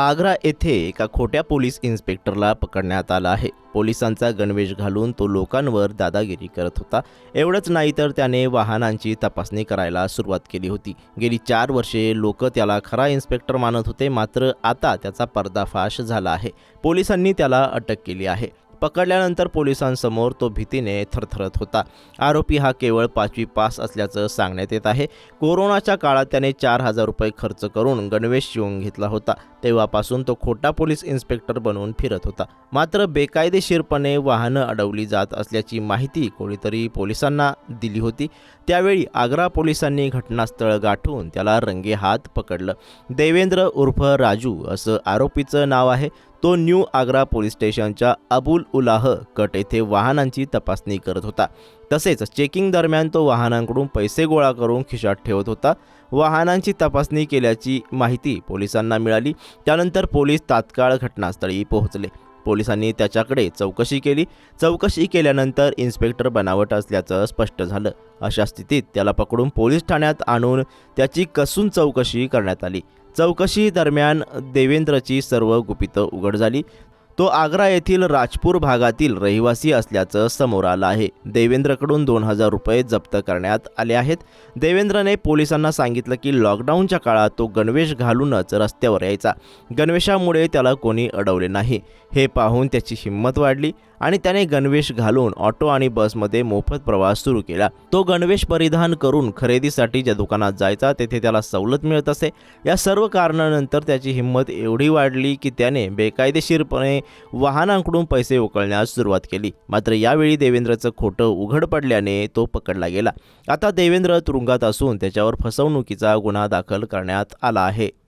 आग्रा येथे एका खोट्या पोलीस इन्स्पेक्टरला पकडण्यात आला आहे. पोलिसांचा गणवेश घालून तो लोकांवर दादागिरी करत होता. एवढंच नाही तर त्याने वाहनांची तपासणी करायला सुरुवात केली होती. गेली चार वर्षे लोक त्याला खरा इन्स्पेक्टर मानत होते मात्र आता त्याचा पर्दाफाश झाला आहे. पोलिसांनी त्याला अटक केली आहे. पकडल्यानंतर पोलिसांसमोर तो भीतीने थरथरत होता. आरोपी हा केवळ पाचवी पास असल्याचं सांगण्यात येत आहे. कोरोनाच्या काळात त्याने चार हजार रुपये खर्च करून गणवेश शिवून घेतला होता. तेव्हापासून तो खोटा पोलीस इन्स्पेक्टर बनवून फिरत होता. मात्र बेकायदेशीरपणे वाहनं अडवली जात असल्याची माहिती कोणीतरी पोलिसांना दिली होती. त्यावेळी आग्रा पोलिसांनी घटनास्थळ गाठून त्याला रंगेहात पकडलं. देवेंद्र उर्फ राजू असं आरोपीचं नाव आहे. तो न्यू आग्रा पोलीस स्टेशनच्या अबुल उलाह कट येथे वाहनांची तपासणी करत होता. तसेच चेकिंग दरम्यान तो वाहनांकडून पैसे गोळा करून खिशात ठेवत होता. वाहनांची तपासणी केल्याची माहिती पोलिसांना मिळाली. त्यानंतर पोलीस तात्काळ घटनास्थळी पोहोचले. पोलिसांनी त्याच्याकडे चौकशी केली. चौकशी केल्यानंतर इन्स्पेक्टर बनावट असल्याचं स्पष्ट झालं. अशा स्थितीत त्याला पकडून पोलीस ठाण्यात आणून त्याची कसून चौकशी करण्यात आली. चौकशी दरम्यान देवेंद्रची सर्व गुपितं उघड झाली. तो आग्रा येथील राजपूर भागातील रहिवासी असल्याचं समोर आलं आहे. देवेंद्रकडून दोन हजार रुपये जप्त करण्यात आले आहेत. देवेंद्रने पोलिसांना सांगितलं की लॉकडाऊनच्या काळात तो गणवेश घालूनच रस्त्यावर यायचा. गणवेशामुळे त्याला कोणी अडवले नाही. हे पाहून त्याची हिंमत वाढली. आणि त्याने गणवेश घालून ऑटो आणि बसमध्ये मोफत प्रवास सुरू केला. तो गणवेश परिधान करून खरेदीसाठी ज्या दुकानात जायचा तेथे त्याला सवलत मिळत असे. या सर्व कारणानंतर त्याची हिंमत एवढी वाढली की त्याने बेकायदेशीरपणे वाहनांकडून पैसे उकळण्यास सुरुवात केली. मात्र यावेळी देवेंद्रचं खोटं उघड पडल्याने तो पकडला गेला. आता देवेंद्र तुरुंगात असून त्याच्यावर फसवणुकीचा गुन्हा दाखल करण्यात आला आहे.